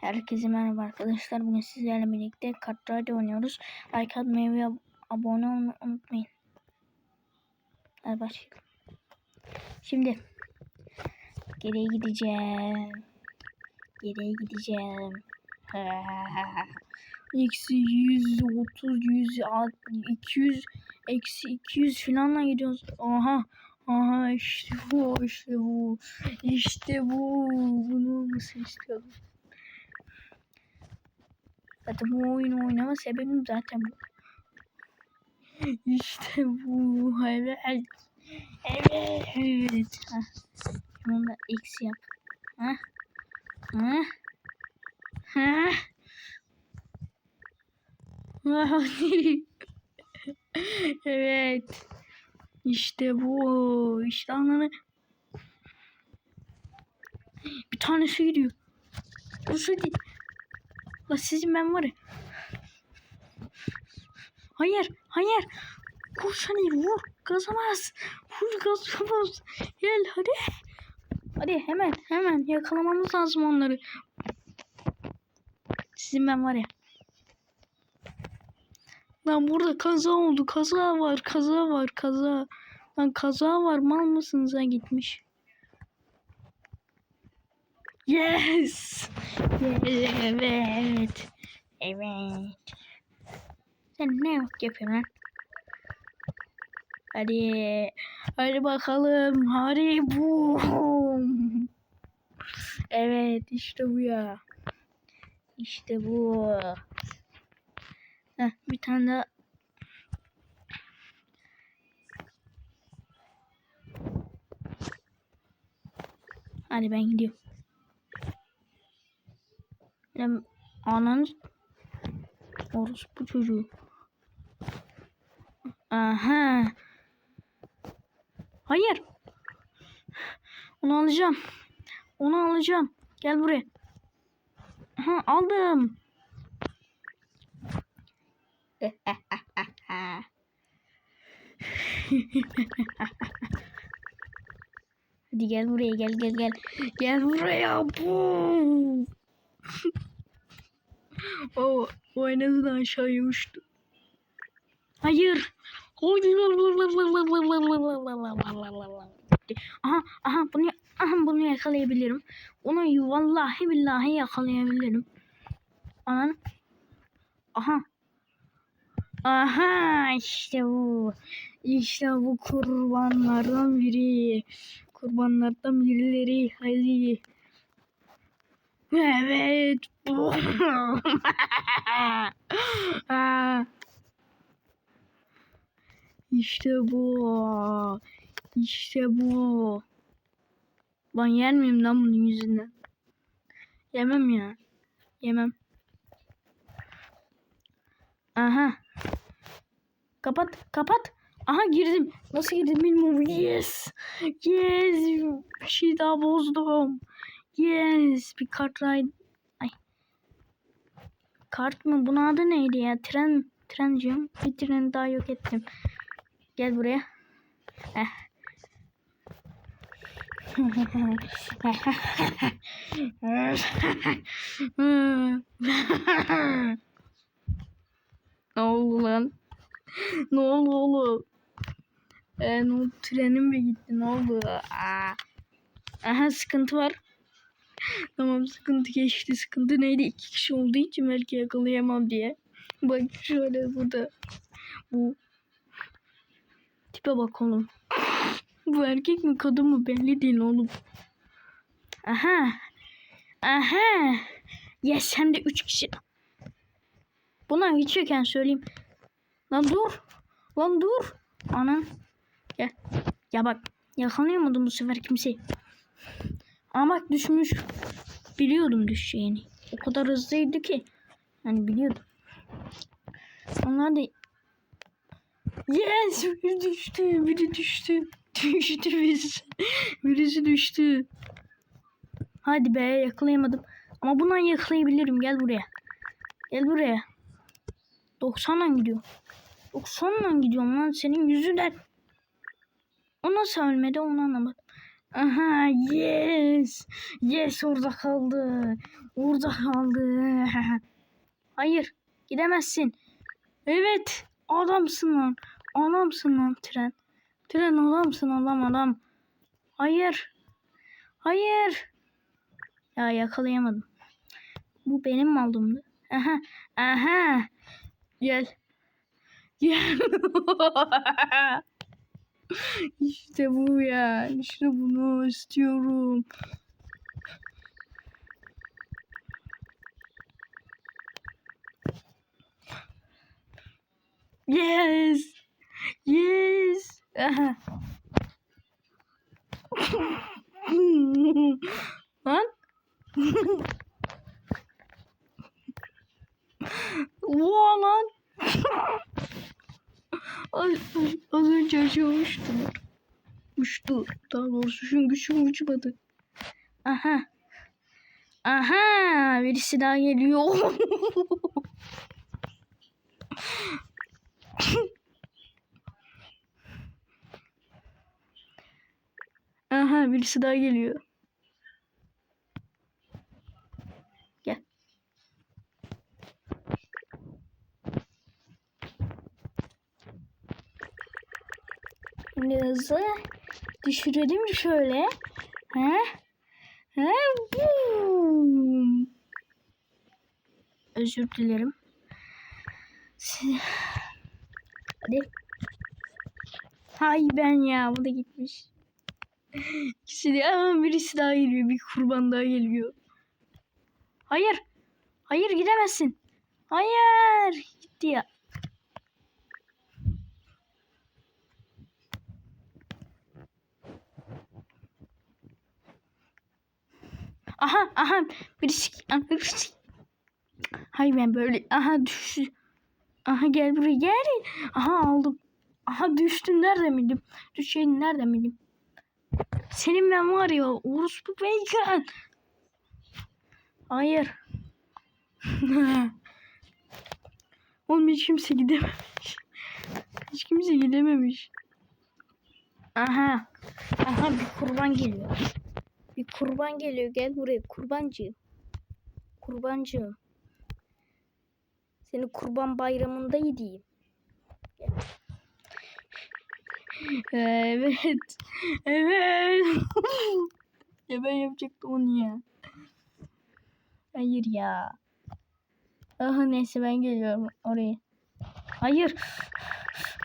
Herkese merhaba arkadaşlar. Bugün sizlerle birlikte Kartrade oynuyoruz. Like atmayı ve ab- abone olmayı unutmayın. Hadi başlayalım. Şimdi geriye gideceğim. Geriye gideceğim. Eksi 130, 100, 200, eksi 200 filanla gidiyoruz. Aha. Aha işte bu, işte bu. İşte bu. Bunu olmasını istiyordum. Zaten bu oyunu oynama sebebim zaten bu. İşte bu. Evet. Evet. Ha. Şunu da eksi yap. Ha. Ha. Ha. Evet. İşte bu. İşte ananı. Bir tanesi gidiyor. Dur hadi. La sizin ben var ya. Hayır, hayır. Koş hadi vur. Gazamaz. Vur gazamaz. Gel hadi. Hadi hemen hemen yakalamamız lazım onları. Sizin ben var ya. Lan burada kaza oldu. Kaza var. Kaza var. Kaza. Lan kaza var. Mal mısınız ha gitmiş. Yes. Evet. Evet. Sen ne yapıyorsun lan? Hadi. Hadi bakalım. Hadi bu. Evet işte bu ya. İşte bu. Heh, bir tane daha. Hadi ben gidiyorum. Benim ananı orospu çocuğu. Aha. Hayır. Onu alacağım. Onu alacağım. Gel buraya. Aha, aldım. Hadi gel buraya gel gel gel. Gel buraya. Bu. O, o en azından aşağıya uçtu. Hayır. Aha, aha bunu aha bunu yakalayabilirim. Onu vallahi billahi yakalayabilirim. Anan. Aha. Aha işte bu. İşte bu kurbanlardan biri. Kurbanlardan birileri. Hadi. Evet. İşte bu. İşte bu. Ben yer miyim lan bunun yüzünden? Yemem ya. Yemem. Aha. Kapat, kapat. Aha girdim. Nasıl girdim bilmiyorum. Yes. Yes. Bir şey daha bozdum. Yes. Bir kart ride. Ay. Kart mı? Bunun adı neydi ya? Tren. Tren diyorum. Bir treni daha yok ettim. Gel buraya. Heh. ne oldu lan? ne oldu oğlum? Ee, ne oldu? Trenim mi gitti? Ne oldu? Aa. Aha sıkıntı var. Tamam sıkıntı geçti. Sıkıntı neydi? İki kişi olduğu için belki yakalayamam diye. Bak şöyle burada. Bu tipe bak oğlum. Bu erkek mi kadın mı belli değil oğlum. Aha. Aha. Yes hem de üç kişi. Buna geçiyorken söyleyeyim. Lan dur. Lan dur. Ana. Gel. Ya bak yakalayamadım bu sefer kimseyi. Ama düşmüş. Biliyordum düşeceğini. O kadar hızlıydı ki. Yani biliyordum. Onlar da Yes! Biri düştü. Biri düştü. Düştü birisi. Birisi düştü. Hadi be yakalayamadım. Ama bundan yakalayabilirim. Gel buraya. Gel buraya. 90'la gidiyor. 90'la gidiyorum lan senin yüzünden. O nasıl ölmedi onu anlamadım. Aha yes. Yes orada kaldı. Orada kaldı. Hayır gidemezsin. Evet adamsın lan. Adamsın lan tren. Tren adamsın adam adam. Hayır. Hayır. Ya yakalayamadım. Bu benim maldımdı. Aha. Aha. Gel. Gel. işte bu ya. İşte bunu istiyorum. Yes. Yes. Aha. Lan. Oha lan. Az, az önce aşağımıştım. Uçtu. Daha doğrusu şu uçmadı. Aha. Aha. Birisi daha geliyor. Aha birisi daha geliyor. Hızlı düşürelim şöyle. He? He? Boom. Özür dilerim. Hadi. Hay ben ya bu da gitmiş. İkisi de ama birisi daha geliyor. Bir kurban daha geliyor. Hayır. Hayır gidemezsin. Hayır. Gitti ya. Aha aha aha, birisi. Hayır ben böyle aha düş. Aha gel buraya gel. Aha aldım. Aha düştün nerede miydim? Düşeceğini nerede miydim? Senin ben var ya orospu bacon. Hayır. Oğlum hiç kimse gidememiş. Hiç kimse gidememiş. Aha. Aha bir kurban geliyor. Bir kurban geliyor. Gel buraya kurbancığım. Kurbancığım. Seni kurban bayramında yediğim. Evet. Evet. ya ben yapacaktım onu ya. Hayır ya. Aha neyse ben geliyorum oraya. Hayır.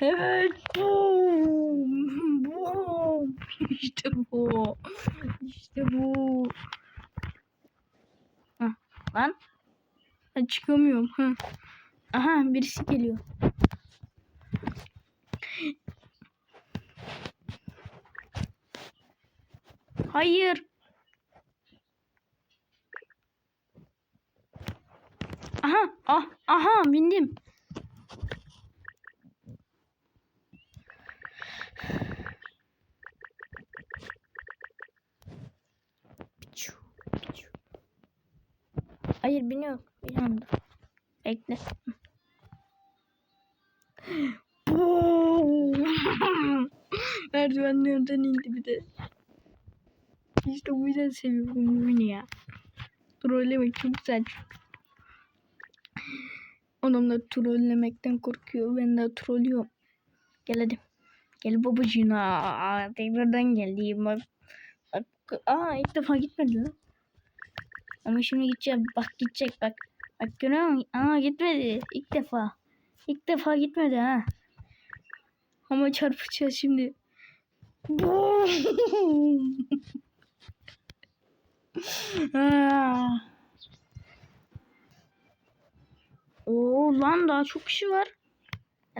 Evet. Boom. Boom. İşte bu. İşte bu. Hah, lan. Ben çıkamıyorum. Aha birisi geliyor. Hayır. Aha, ah, aha bindim. Hayır biniyorum. Bir anda. Bekle. Merdivenlerden indi bir de. İşte bu yüzden seviyorum bu oyunu ya. Trollemek çok güzel. Adamlar trollemekten korkuyor. Ben de trollüyorum. Gel hadi. Gel babacığına. Tekrardan geldim. Bak, bak. Aa ilk defa gitmedi lan. Ama şimdi gideceğim. Bak gidecek bak. Bak görüyor musun? Aa gitmedi. İlk defa. İlk defa gitmedi ha. Ama çarpacağız şimdi. Oo lan daha çok kişi var.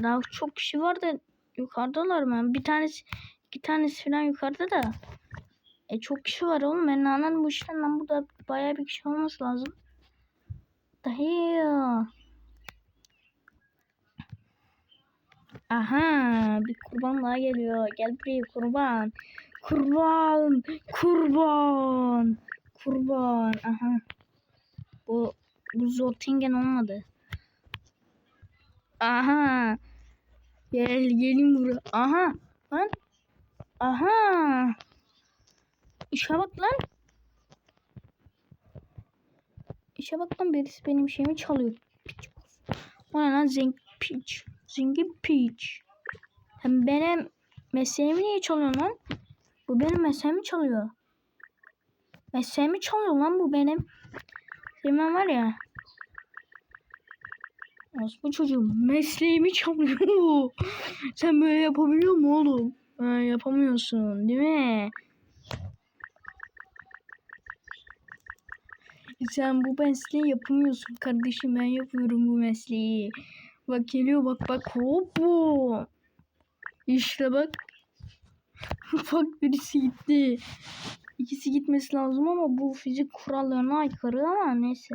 Daha çok kişi var da yukarıdalar mı? Bir tanesi iki tanesi falan yukarıda da. E çok kişi var oğlum. Ben anladım bu işten lan burada bayağı bir kişi olması lazım. Dahi Aha bir kurban daha geliyor. Gel buraya kurban. Kurban. Kurban. Kurban. Aha. Bu bu Zortingen olmadı. Aha. Gel gelin buraya. Aha. Lan. Aha. İşe bak lan. İşe bak lan birisi benim şeyimi çalıyor. Piç. O ne lan zengin piç. Zengin piç. Hem benim mesleğimi niye çalıyor lan? Bu benim mesleğimi çalıyor. Mesleğimi çalıyor lan bu benim. Senin var ya. Bu çocuğum mesleğimi çalıyor. Sen böyle yapabiliyor musun oğlum? Ha, yapamıyorsun değil mi? Sen bu mesleği yapamıyorsun kardeşim ben yapıyorum bu mesleği. Bak geliyor bak bak hop bu. İşte bak. bak birisi gitti. İkisi gitmesi lazım ama bu fizik kurallarına aykırı ama neyse.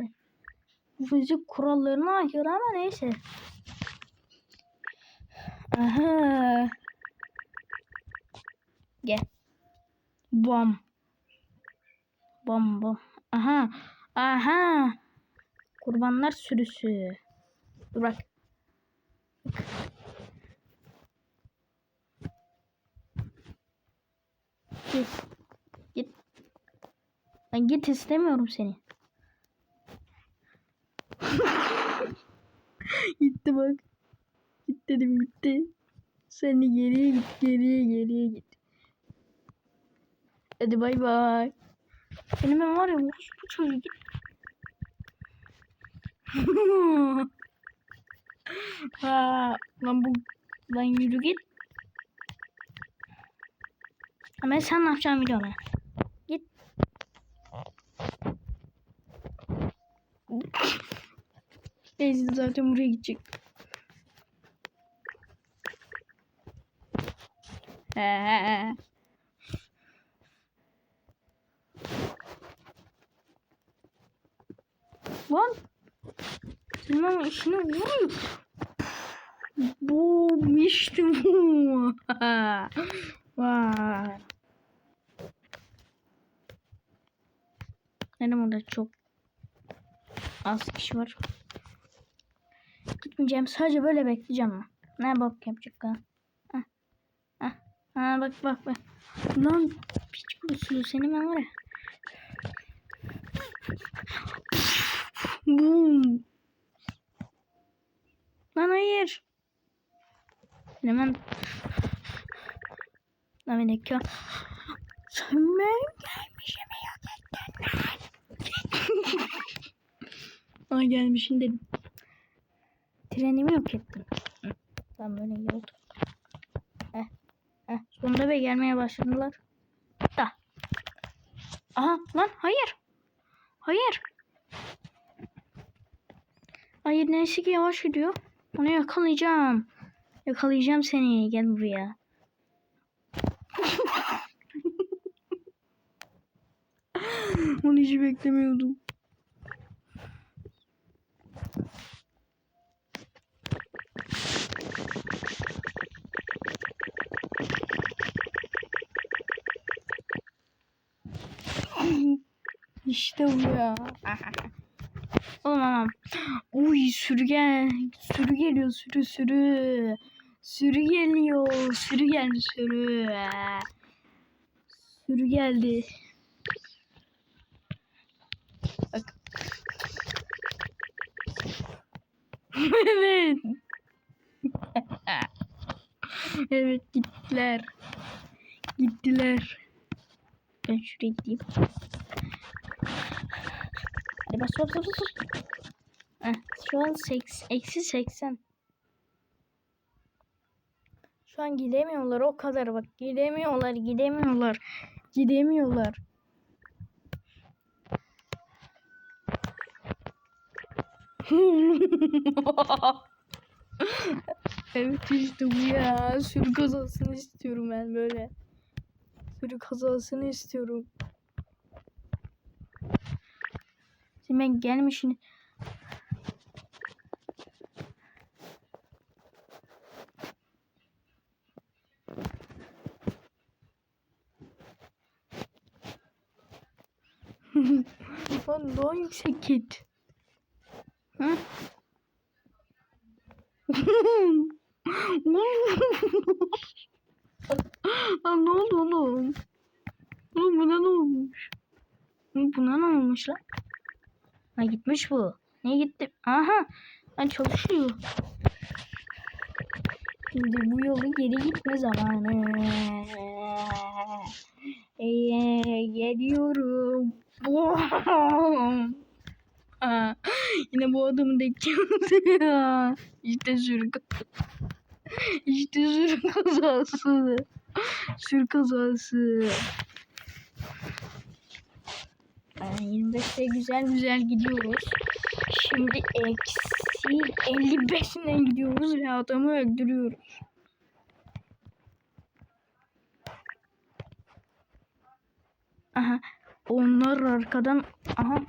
Bu fizik kurallarına aykırı ama neyse. Aha. Gel. Bam. Bam bam. Aha. Aha. Kurbanlar sürüsü. Dur bak. Git. Git. Ben git istemiyorum seni. gitti bak. Git dedim gitti. Sen de geriye git geriye geriye git. Hadi bay bay. Benim ben var ya bu çocuk git. ha, lan bu lan yürü git. Ama sen ne yapacaksın biliyorum ya. Git. Neyse zaten buraya gidecek. He. Lan. Senin işini vuruyor. Bum işte bu. Vay. Benim orada çok az kişi var. Gitmeyeceğim. Sadece böyle bekleyeceğim. Ne bak yapacak ha. Ha. Ha. ha bak bak bak. Lan piç kurusu seni ben var ya. Boom. Lan hayır. Hemen. Lan bir dakika. Sen ben gelmişim yok ettin lan. Ay gelmişim dedim. Trenimi yok ettin. Hı, Tamam böyle iyi oldu. Eh, eh. Sonunda be gelmeye başladılar. Da. Aha lan hayır. Hayır. Hayır neyse ki yavaş gidiyor. Onu yakalayacağım. Yakalayacağım seni. Gel buraya. Onu hiç beklemiyordum. İşte bu ya. Oğlum tamam. Uy sürü gel. Sürü geliyor sürü sürü. Sürü geliyor. Sürü geldi sürü. Sürü geldi. Bak. evet. evet gittiler. Gittiler. Ben şuraya gideyim. Hadi bas bas bas bas. Heh, şu an seks, eksi 80. Şu an gidemiyorlar o kadar bak. Gidemiyorlar gidemiyorlar. Gidemiyorlar. evet işte bu ya. Sürü kazasını istiyorum ben böyle. Sürü kazasını istiyorum. Şimdi ben gelmişim. Daha yüksek git. Lan ne oldu oğlum? Oğlum buna ne olmuş? Buna ne olmuş lan? Ha gitmiş bu. Niye gitti? Aha. Ha çalışıyor. Şimdi bu yolu geri gitme zamanı. Ee, geliyorum. Ha, yine bu adamı denk geldi ya. İşte sürü İşte sürü kazası. Sürü kazası. Ee, 25'te güzel güzel gidiyoruz. Şimdi eksi 55'inden gidiyoruz ve adamı öldürüyoruz. Aha. Onlar arkadan aha.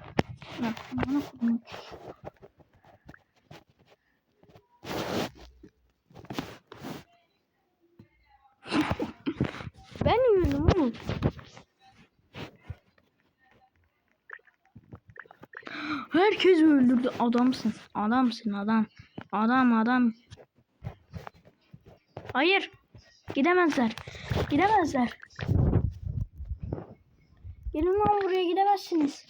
Ben yürüdüm oğlum. Herkes öldürdü. Adamsın. Adamsın adam. Adam adam. Hayır. Gidemezler. Gidemezler. Gelin lan buraya gidemezsiniz.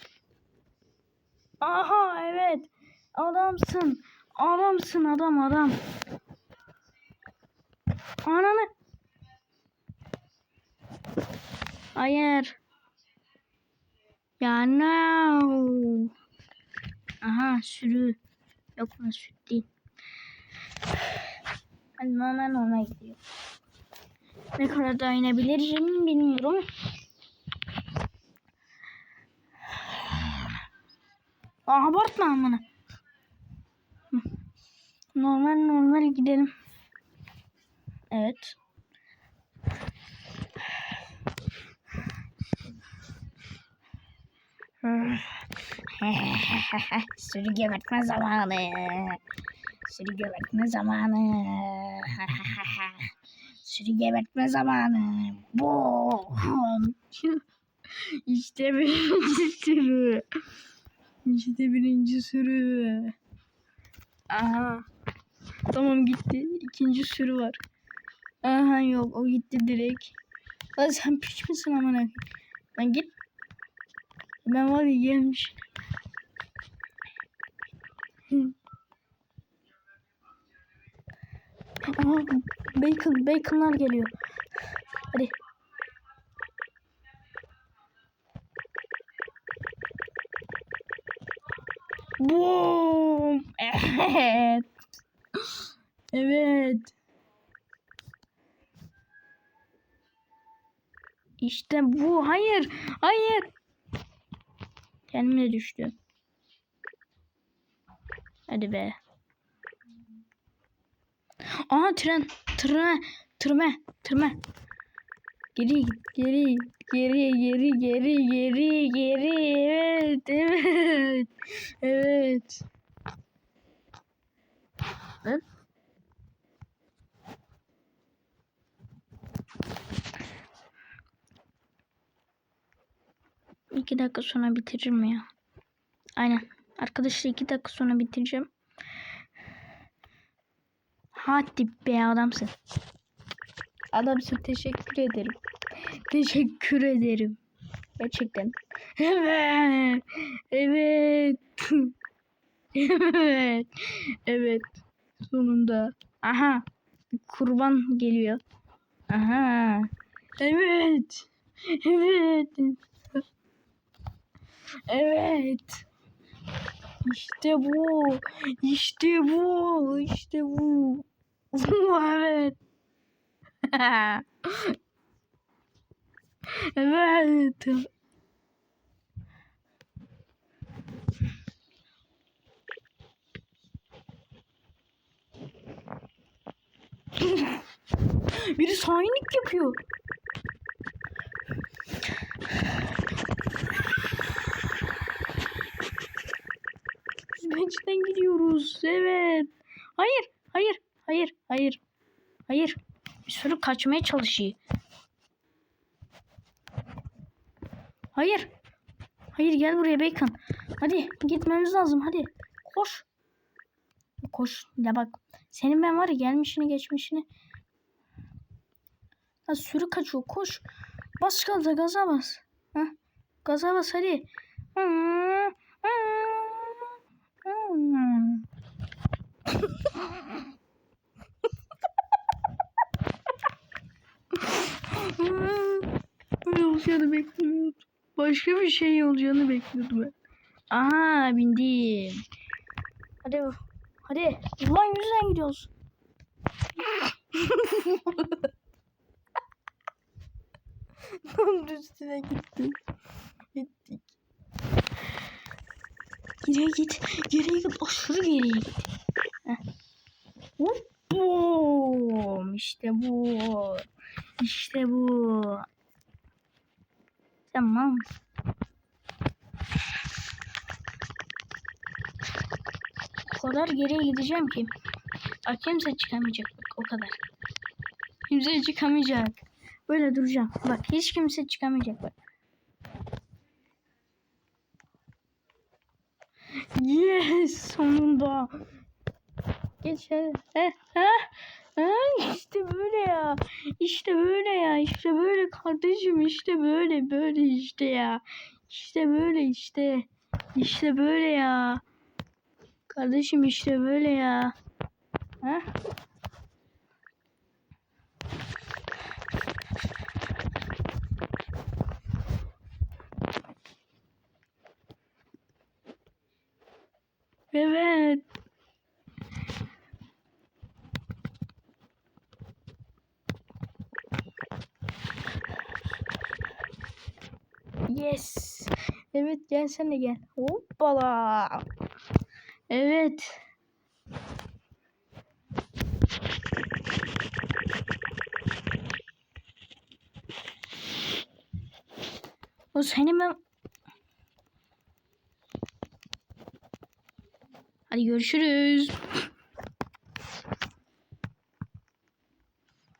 Aha evet. Adamsın. Adamsın adam adam. Ananı. Hayır. Ya no. Aha sürü. Yok mu süt değil. Hadi normal normal gidiyor. Ne kadar dayanabilirim bilmiyorum. Aa, abartma amına. Normal normal gidelim. Evet. Sürü gebertme zamanı. Sürü gebertme zamanı. Sürü gebertme zamanı. Boom. işte birinci sürü. İşte birinci sürü. Aha. Tamam gitti. İkinci sürü var. Aha yok o gitti direkt. Lan sen piç misin amına? Lan git. Ben var ya gelmiş. Aha, bacon, baconlar geliyor. Hadi. Boom. Evet. Evet. İşte bu. Hayır. Hayır. Kendime düştü. Hadi be. Aha tren. Tren. Tırme. Tırme. Geri git. Geri. Geri. Geri. Geri. Geri. Geri. Evet. Evet. Evet. Evet. İki dakika sonra bitiririm ya. Aynen. Arkadaşlar iki dakika sonra bitireceğim. Hadi be adamsın. Adamsın teşekkür ederim. Teşekkür ederim. Gerçekten. Evet. Evet. evet. Evet. Sonunda. Aha. Kurban geliyor. Aha. Evet. Evet. Evet. İşte bu. İşte bu. İşte bu. evet. Evet. Biri sahinlik yapıyor. Biz bench'ten gidiyoruz. Evet. Hayır. Hayır. Hayır. Hayır. Hayır. Sürü kaçmaya çalışıyor. Hayır. Hayır gel buraya Bacon. Hadi gitmemiz lazım hadi. Koş. Koş. Ya bak. Senin ben var ya gelmişini geçmişini. Ha, sürü kaçıyor koş. Bas gaza gaza bas. Gaza bas hadi. Böyle olacağını beklemiyordum. Başka bir şey olacağını bekliyordum ben. Aha bindim. Hadi hadi. Ulan yüzden gidiyoruz. Tam üstüne gittim. Gittik. Geriye git. Geriye git. Aşırı geriye git. Heh. Hop. Boom. İşte bu. İşte bu. Tamam. O kadar geriye gideceğim ki. Bak kimse çıkamayacak bak o kadar. Kimse çıkamayacak. Böyle duracağım. Bak hiç kimse çıkamayacak bak. Yes sonunda. Geç hadi. Heh, heh. Heh, işte böyle ya. İşte böyle ya. İşte böyle kardeşim. işte böyle böyle işte ya. İşte böyle işte. İşte böyle ya. Kardeşim işte böyle ya. Heh. Evet. Yes. Evet gel sen de gel. Hoppala. Evet. O senin ben... Hadi görüşürüz.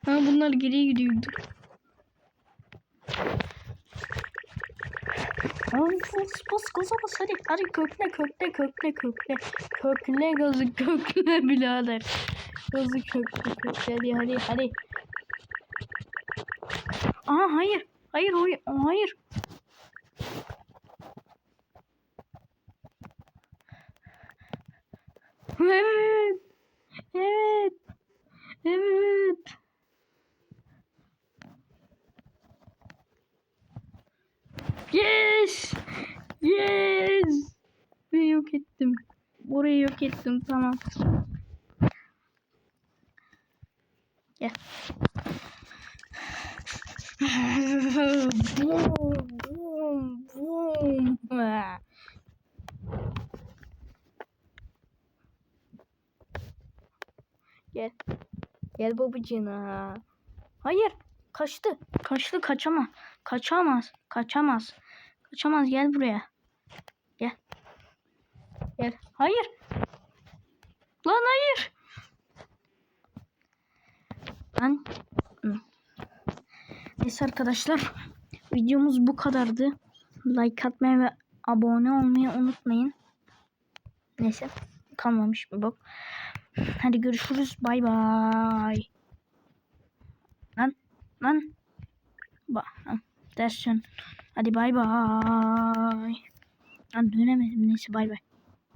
Ha bunlar geriye gidiyordu. Bas bas gaza bas hadi. Hadi kökle kökle kökle kökle. Kökle gazı kökle birader. Gazı kökle kökle hadi hadi hadi. Aa hayır. Hayır hayır. Hayır. Evet. Evet. Evet. Yes. Yes. Ve yok ettim. Orayı yok Tamam. Gel. boom, boom, boom. Gel. Gel babacığına. Hayır. Kaçtı. Kaçtı kaçamaz. Kaçamaz. Kaçamaz. Kaçamaz gel buraya. Gel. Gel. Hayır. Lan hayır. Ben. Neyse arkadaşlar. Videomuz bu kadardı. Like atmayı ve abone olmayı unutmayın. Neyse. Kalmamış bir bak. Hadi görüşürüz. Bay bay. Lan. Lan. Ba ders dön. Hadi bay bay. Lan dönemedim. Neyse bay bay.